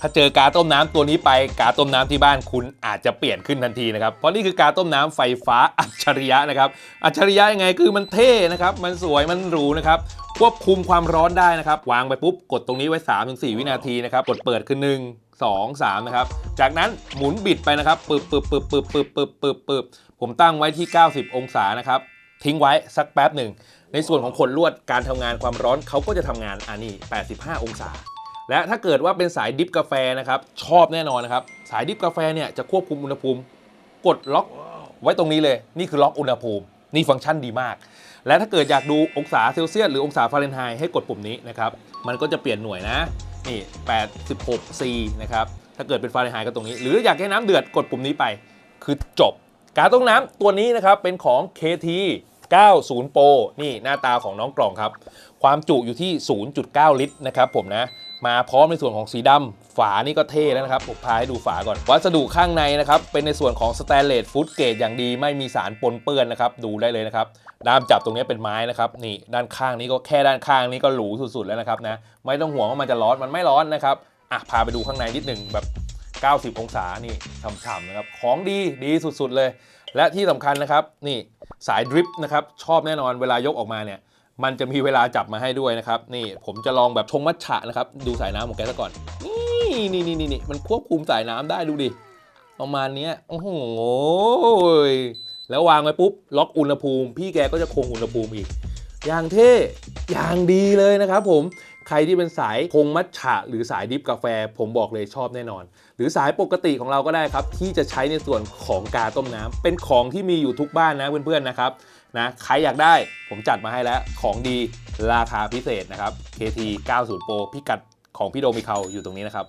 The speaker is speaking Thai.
ถ้าเจอกาต้มน้ำตัวนี้ไปกาต้มน้ำที่บ้านคุณอาจจะเปลี่ยนขึ้นทันทีนะครับ เพราะนี่คือกาต้มน้ำไฟฟ้าอัจฉริยะนะครับ อัจฉริยะยังไงคือมันเท่นะครับ มันสวย มันหรูนะครับควบคุมความร้อนได้นะครับ วางไปปุ๊บ กดตรงนี้ไว้ 3-4 วินาทีนะครับ กดเปิดคือ 1 2 3 นะครับ จากนั้นหมุนบิดไปนะครับปึบปึบปึบปึบปึบปึบปึบปึบผมตั้งไว้ที่ 90 องศานะครับทิ้งไว้สักแป๊บหนึ่ง ในส่วนของขนลวดการทำงานความร้อนเขาก็จะทำงานอันนี้ 85 องศา และถ้าเกิดว่าเป็นสายดิฟกาแฟนะครับชอบแน่นอนนะครับ สายดิฟกาแฟเนี่ยจะควบคุมอุณหภูมิ กดล็อกไว้ตรงนี้เลย นี่คือล็อกอุณหภูมิ นี่ฟังก์ชันดีมาก และถ้าเกิดอยากดูองศาเซลเซียสหรือองศาฟาเรนไฮต์ให้กดปุ่มนี้นะครับ มันก็จะเปลี่ยนหน่วยนะ นี่ 86 C นะครับ ถ้าเกิดเป็นฟาเรนไฮต์ก็ตรงนี้ หรืออยากให้น้ำเดือดกดปุ่มนี้ไป คือจบ การต้มน้ำตัวนี้นะครับเป็นของ KT 90 Pro นี่หน้าตาของน้องกล่องครับ ความจุอยู่ที่ 0.9 ลิตรนะครับผมนะ มาพร้อมในส่วนของสีดำฝานี่ก็เท่แล้วนะครับ ผมพาให้ดูฝาก่อน วัสดุข้างในนะครับ เป็นในส่วนของสแตนเลสฟุตเกรดอย่างดี ไม่มีสารปนเปื้อนนะครับ ดูได้เลยนะครับ ด้ามจับตรงนี้เป็นไม้นะครับ นี่ด้านข้างนี้ก็แค่ด้านข้างนี้ก็หรูสุดๆแล้วนะครับนะ ไม่ต้องห่วงว่ามันจะร้อน มันไม่ร้อนนะครับ อะ พาไปดูข้างในนิดหนึ่งแบบ 90 องศา นี่ฉ่ำๆนะครับ ของดีดีสุดๆเลย และที่สำคัญนะครับ นี่สายดริฟต์นะครับ ชอบแน่นอน เวลายกออกมาเนี่ย มันจะมีเวลาจับมาให้ด้วยนะครับ นี่ผมจะลองแบบชงมัทฉะนะครับ ดูสายน้ำของแกซะก่อน นี่นี่นี่นี่มันควบคุมสายน้ำได้ดูดิ ประมาณนี้โอ้โหแล้ววางไว้ปุ๊บ ล็อกอุณหภูมิ พี่แกก็จะคงอุณหภูมิอีก อย่างเท่ อย่างดีเลยนะครับผมใครที่เป็นสายคงมัทฉะหรือสายดิฟกาแฟ ผมบอกเลยชอบแน่นอน หรือสายปกติของเราก็ได้ครับ ที่จะใช้ในส่วนของกาต้มน้ำเป็นของที่มีอยู่ทุกบ้านนะเพื่อนๆนะครับนะใครอยากได้ผมจัดมาให้แล้วของดีราคาพิเศษนะครับ KT 90 Pro พิกัดของพี่โดมิเคาอยู่ตรงนี้นะครับ